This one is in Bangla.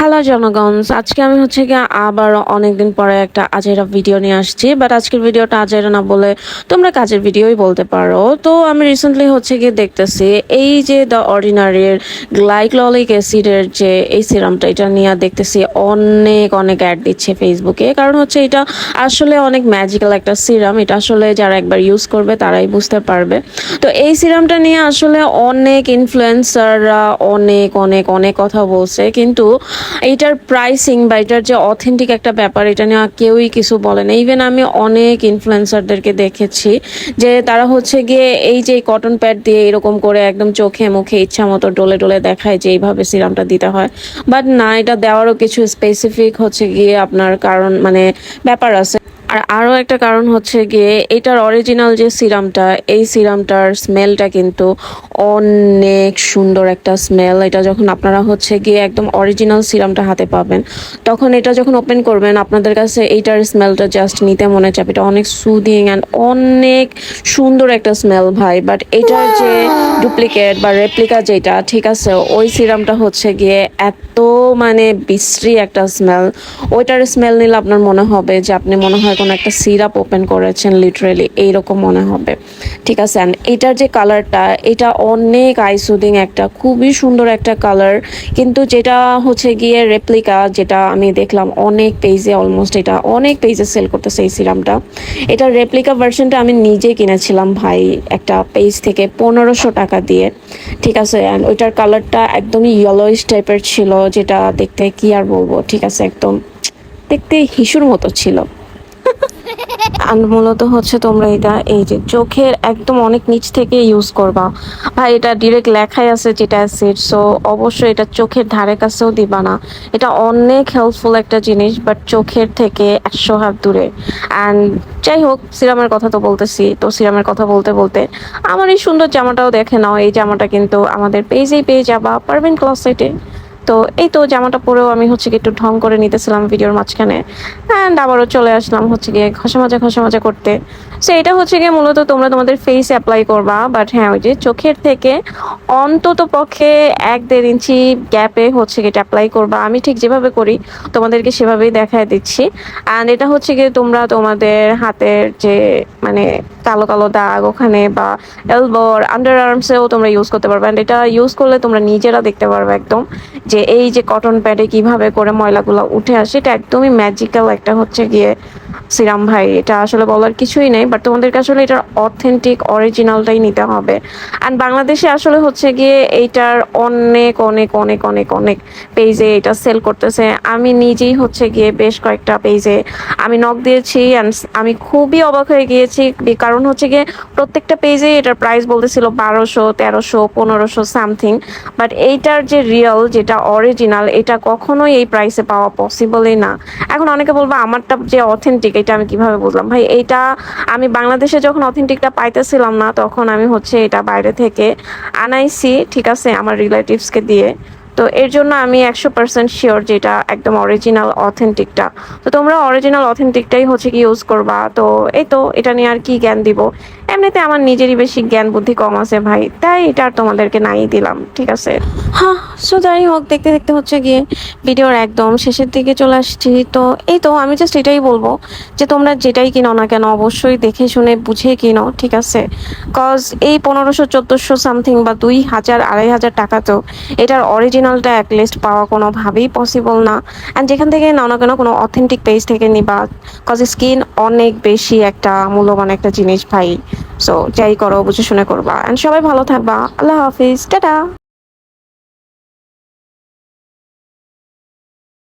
হ্যালো জনগণ আজকে আমি হচ্ছে গিয়ে আবার অনেকদিন পরে একটা আজেরা ভিডিও নিয়ে আসছি বাট আজকের ভিডিওটা আজেরা না বলে তোমরা কাজের ভিডিওই বলতে পারো। তো আমি রিসেন্টলি হচ্ছে গিয়ে দেখতেছি, এই যে দ্য অর্ডিনারির গ্লাইক্ললিক অ্যাসিডের যে এই সিরামটা এটা নিয়ে দেখতেছি অনেক অনেক অ্যাড দিচ্ছে ফেসবুকে কারণ হচ্ছে এটা আসলে অনেক ম্যাজিক্যাল একটা সিরাম এটা আসলে যারা একবার ইউজ করবে তারাই বুঝতে পারবে। তো এই সিরামটা নিয়ে আসলে অনেক ইনফ্লুয়েন্সাররা অনেক অনেক অনেক কথা বলছে, কিন্তু এইটার প্রাইসিং বা এটার যে অথেন্টিক একটা ব্যাপার, এটা নিয়ে কেউই কিছু বলে না। ইভেন আমি অনেক ইনফ্লুয়েন্সারদেরকে দেখেছি যে তারা হচ্ছে গিয়ে এই যে কটন প্যাড দিয়ে এরকম করে একদম চোখে মুখে ইচ্ছা মতো ডোলে ডোলে দেখায় যে এইভাবে সিরামটা দিতে হয়। বাট না, এটা দেওয়ারও কিছু স্পেসিফিক হচ্ছে গিয়ে আপনার কারণ মানে ব্যাপার আছে। আর আরও একটা কারণ হচ্ছে গিয়ে এটার অরিজিনাল যে সিরামটা এই সিরামটার স্মেলটা কিন্তু অনেক সুন্দর একটা স্মেল এটা যখন আপনারা হচ্ছে গিয়ে একদম অরিজিনাল সিরামটা হাতে পাবেন তখন এটা যখন ওপেন করবেন আপনাদের কাছে এইটার স্মেলটা জাস্ট নিতে মনে চাবে। এটা অনেক সুদিং অ্যান্ড অনেক সুন্দর একটা স্মেল ভাই। বাট এটার যে ডুপ্লিকেট বা রেপ্লিকা যেটা ঠিক আছে ওই সিরামটা হচ্ছে গিয়ে এত মানে বিশ্রী একটা স্মেল ওইটার স্মেল নিলে আপনার মনে হবে যে আপনি মনে হয় কোনো একটা সিরাপ ওপেন করেছেন লিটারেলি এইরকম মনে হবে। ঠিক আছে অ্যান্ড এটার যে কালারটা এটা অনেক আইসুদিং একটা, খুবই সুন্দর একটা কালার কিন্তু যেটা হচ্ছে গিয়ে রেপ্লিকা যেটা আমি দেখলাম অনেক পেজে অলমোস্ট এটা অনেক পেজে সেল করতেছে এই সিরামটা এটা রেপ্লিকা ভার্সনটা আমি নিজে কিনেছিলাম ভাই, একটা পেজ থেকে পনেরোশো টাকা দিয়ে। ঠিক আছে অ্যান্ড ওইটার কালারটা একদমই ইয়েলোইশ টাইপের ছিল, যেটা দেখতে কি আর বলব, ঠিক আছে, একদম দেখতে হিসুর মতো ছিল। মূলত হচ্ছে তোমরা এটা, এই যে চোখের একদম অনেক নিচ থেকে ইউজ করবা। ভাই, এটা ডিরেক্ট লেখাই আছে যেটা অ্যাসিড সো অবশ্যই এটা চোখের ধারে কাছেও দিবা না। এটা অনেক হেল্পফুল একটা জিনিস বাট চোখের থেকে একশো হাত দূরে। অ্যান্ড যাই হোক, সিরামের কথা তো বলতেছি, তো সিরামের কথা বলতে বলতে আমার এই সুন্দর জামাটাও দেখে নাও। এই জামাটা কিন্তু আমাদের পেজেই পেয়ে যাবা পারবেন ক্লাস সাইটে তো এই তো জামাটা পরেও আমি হচ্ছে একটু ঢং করে নিতেছিলাম ভিডিওর মাঝখানে অ্যান্ড আবারও চলে আসলাম হচ্ছে গিয়ে ঘষা মাজা ঘষা মাজা করতে। সো এটা হচ্ছে গিয়ে মূলত তোমরা তোমাদের ফেস অ্যাপ্লাই করবা বাট হ্যাঁ ওই যে চোখের থেকে অন্তত পক্ষে এক দেড় ইঞ্চি গ্যাপে হচ্ছে গিয়ে অ্যাপ্লাই করবা। আমি ঠিক যেভাবে করি, তোমাদেরকে সেভাবেই দেখায় দিচ্ছি। অ্যান্ড এটা হচ্ছে গিয়ে তোমরা তোমাদের হাতের যে মানে কালো কালো দাগ ওখানে বা এলবোর আন্ডার আর্মসেও তোমরা ইউজ করতে পারবে। অ্যান্ড এটা ইউজ করলে তোমরা নিজেরা দেখতে পারবে একদম যে এই যে কটন প্যাডে কীভাবে করে ময়লাগুলো উঠে আসে, এটা একদমই ম্যাজিক্যাল একটা হচ্ছে গিয়ে সিরাম ভাই, এটা আসলে বলার কিছুই নেই বাট তোমাদেরকে আসলে এটার অথেন্টিক অরিজিনালটাই নিতে হবে। অ্যান্ড বাংলাদেশে আসলে হচ্ছে গিয়ে এইটার অনেক অনেক অনেক অনেক অনেক পেজে এটা সেল করতেছে। আমি নিজেই হচ্ছে গিয়ে বেশ কয়েকটা পেজে আমি নক দিয়েছি অ্যান্ড আমি খুবই অবাক হয়ে গিয়েছি। কারণ হচ্ছে গিয়ে প্রত্যেকটা পেজে এটার প্রাইস বলতেছিল বারোশো, তেরোশো, পনেরোশো সামথিং বাট এইটার যে রিয়েল যেটা অরিজিনাল এটা কখনোই এই প্রাইসে পাওয়া পসিবলই না। এখন অনেকে বলব, আমারটা যে অথেন্টিক এটা আমি কীভাবে বুঝলাম? ভাই, এইটা আমি বাংলাদেশে যখন অথেন্টিকটা পাইতেছিলাম না, তখন আমি হচ্ছে এটা বাইরে থেকে আনাইছি, ঠিক আছে, আমার রিলেটিভসকে দিয়ে। তো এর জন্য আমি একশো পার্সেন্ট শিওর যে এটা একদম অরিজিনাল অথেন্টিকটা তো তোমরা অরিজিনাল অথেন্টিকটাই হচ্ছে কি ইউজ করবা। তো এই তো, এটা নিয়ে আর কি জ্ঞান দিব? এমনিতে আমার নিজেরই বেশি জ্ঞান বুদ্ধি কম আছে ভাই, তাই এটা আর তোমাদেরকে নাই দিলাম, ঠিক আছে? হ্যাঁ সো যাই হোক, দেখতে দেখতে হচ্ছে গিয়ে ভিডিওর একদম শেষের দিকে চলে আসছি। তো এই তো, আমি জাস্ট এটাই বলব যে তোমরা যেটাই কিনো না কেন, অবশ্যই দেখে শুনে বুঝে কিনো, ঠিক আছে? কজ এই পনেরোশো, চোদ্দোশো সামথিং বা দুই হাজার, আড়াই হাজার টাকা তো এটার অরিজিনালটা অ্যাটলিস্ট পাওয়া কোনোভাবেই পসিবল না। অ্যান্ড যেখান থেকে নাও না কেন, কোনো অথেন্টিক পেজ থেকে নিবা। কজ স্কিন অনেক বেশি একটা মূল্যবান একটা জিনিস ভাই। সো যাই করো বুঝে শুনে করবা অ্যান্ড সবাই ভালো থাকবা। আল্লাহ হাফিজ। টাটা।